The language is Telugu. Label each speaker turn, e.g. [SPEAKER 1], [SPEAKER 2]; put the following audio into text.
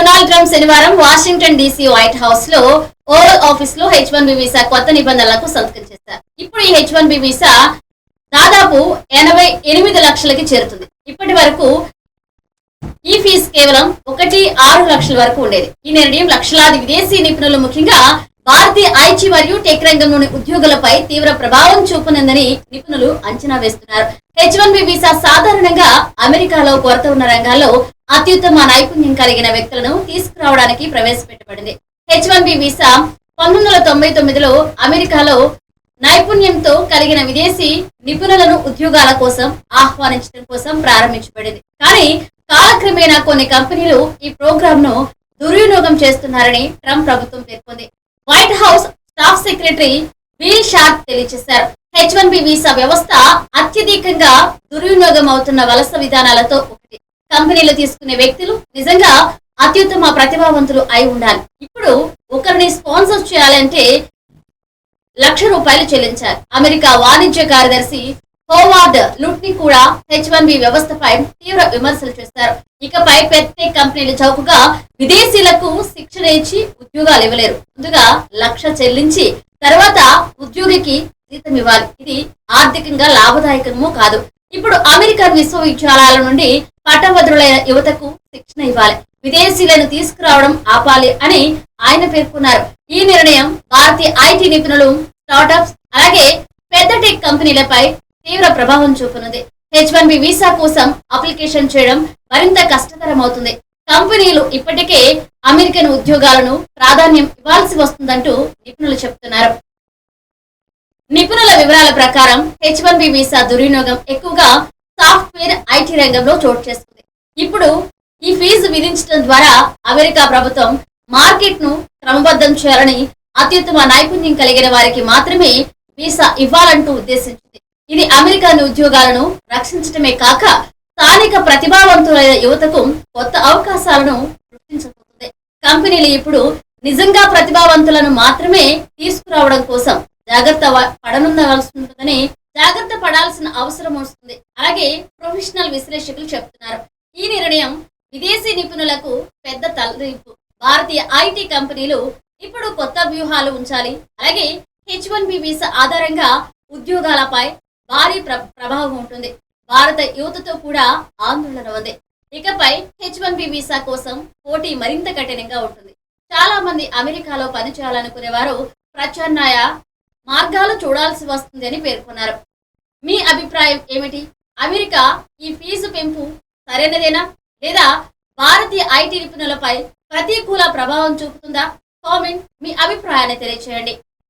[SPEAKER 1] డొనాల్డ్ ట్రంప్ శనివారం వాషింగ్టన్ డీసీ వైట్ హౌస్లో ఓవల్ ఆఫీస్లో హెచ్ వన్ బి వీసా కొత్త నిబంధనలకు సంతకం చేశారు. ఇప్పుడు ఈ హెచ్ వన్ బి వీసా దాదాపు ఎనభై ఎనిమిది లక్షలకి చేరుతుంది. ఇప్పటి వరకు ఈ ఫీజు కేవలం ఒకటి ఆరు లక్షల వరకు ఉండేది. ఈ నిర్ణయం లక్షలాది విదేశీ నిపుణులు ముఖ్యంగా భారతీయ ఐటీ మరియు టెక్ రంగంలోని ఉద్యోగులపై తీవ్ర ప్రభావం చూపనుందని నిపుణులు అంచనా వేస్తున్నారు. హెచ్ వన్ బి వీసా సాధారణంగా అమెరికాలో కొరత ఉన్న రంగాల్లో అత్యుత్తమ నైపుణ్యం కలిగిన వ్యక్తులను తీసుకురావడానికి ప్రవేశపెట్టబడింది. హెచ్ వన్ బి వీసా పంతొమ్మిది వందల తొంభై తొమ్మిదిలో అమెరికాలో నైపుణ్యంతో కలిగిన విదేశీ నిపుణులను ఉద్యోగాల కోసం ఆహ్వానించడం కోసం ప్రారంభించబడింది. కానీ కాలక్రమేణా కొన్ని కంపెనీలు ఈ ప్రోగ్రామ్ను దుర్వినియోగం చేస్తున్నారని ట్రంప్ ప్రభుత్వం పేర్కొంది. White House staff secretary Will Scharf తెలియజేశారు. హెచ్ వన్ బి వీసా వ్యవస్థ అత్యధికంగా దుర్వినియోగం అవుతున్న వలస విధానాలతో కంపెనీలు తీసుకునే వ్యక్తులు నిజంగా అత్యుత్తమ ప్రతిభావంతులు అయి ఉండాలి. ఇప్పుడు ఒకరిని స్పాన్సర్ చేయాలంటే లక్ష రూపాయలు చెల్లించాలి. అమెరికా వాణిజ్య కార్యదర్శి హోవార్డ్ లుట్ని కూడా హెచ్ వన్ బి వ్యవస్థపై తీవ్ర విమర్శలు చేశారు ఇకపై పెద్ద కంపెనీలు చౌకగా విదేశీయులకు శిక్షణ ఇచ్చి ఉద్యోగాలు ఇవ్వలేరు. ముందుగా లక్ష చెల్లించి తర్వాత ఉద్యోగికి జీతం ఇవ్వాలి. ఇది ఆర్థికంగా లాభదాయకము కాదు. ఇప్పుడు అమెరికన్ విశ్వవిద్యాలయాల నుండి పట్టభద్రులైన యువతకు శిక్షణ ఇవ్వాలి. విదేశీలను తీసుకురావడం ఆపాలి అని ఆయన పేర్కొన్నారు. ఈ నిర్ణయం భారతీయ ఐటీ నిపుణులు స్టార్టప్స్ అలాగే పెద్ద టెక్ కంపెనీలపై తీవ్ర ప్రభావం చూపనుంది. హెచ్ వన్ బి వీసా కోసం అప్లికేషన్ చేయడం మరింత కష్టతరం అవుతుంది కంపెనీలు ఇప్పటికే అమెరికన్ ఉద్యోగాలను ప్రాధాన్యం ఇవ్వాల్సి వస్తుందంటూ నిపుణులు చెబుతున్నారు నిపుణుల వివరాల ప్రకారం హెచ్ వన్ బి వీసా దుర్వినియోగం ఎక్కువగా ఐటీ రంగంలో చోటు చేసుకుంది. ఇప్పుడు ఈ ఫీజు విధించడం ద్వారా అమెరికా ప్రభుత్వం మార్కెట్ను క్రమబద్ధం చేయాలని అత్యుత్తమ నైపుణ్యం కలిగిన వారికి మాత్రమే వీసా ఇవ్వాలంటూ ఉద్దేశించింది. ఇది అమెరికన్ ఉద్యోగాలను రక్షించడమే కాక స్థానిక ప్రతిభావంతులైన యువతకు కొత్త అవకాశాలను సృష్టించబోతుంది. కంపెనీలు ఇప్పుడు నిజంగా ప్రతిభావంతులను మాత్రమే తీసుకురావడం కోసం జాగ్రత్త వ- ఉంటుందని జాగ్రత్త పడాల్సిన అవసరం వస్తుంది. అలాగే ప్రొఫెషనల్ విశ్లేషకులు చెప్తున్నారు. ఈ నిర్ణయం విదేశీ నిపుణులకు పెద్ద తలదింపు. భారతీయ ఐటీ కంపెనీలు ఇప్పుడు కొత్త వ్యూహాలు ఉంచాలి. అలాగే హెచ్ వన్ బి వీసా ఆధారంగా ఉద్యోగాలపై భారీ ప్ర- ప్రభావం ఉంటుంది. భారత యువతతో కూడా ఆందోళన ఉంది. ఇకపై హెచ్ వన్ బి వీసా కోసం పోటీ మరింత కఠినంగా ఉంటుంది. చాలా మంది అమెరికాలో పనిచేయాలనుకునే వారు ప్రత్యామ్నాయ మార్గాలు చూడాల్సి వస్తుంది అని పేర్కొన్నారు. మీ అభిప్రాయం ఏమిటి? అమెరికా ఈ ఫీజు పెంపు సరైనదేనా? లేదా భారతీయ ఐటీ నిపుణులపై ప్రతికూల ప్రభావం చూపుతుందా? కామెంట్ మీ అభిప్రాయాన్ని తెలియచేయండి.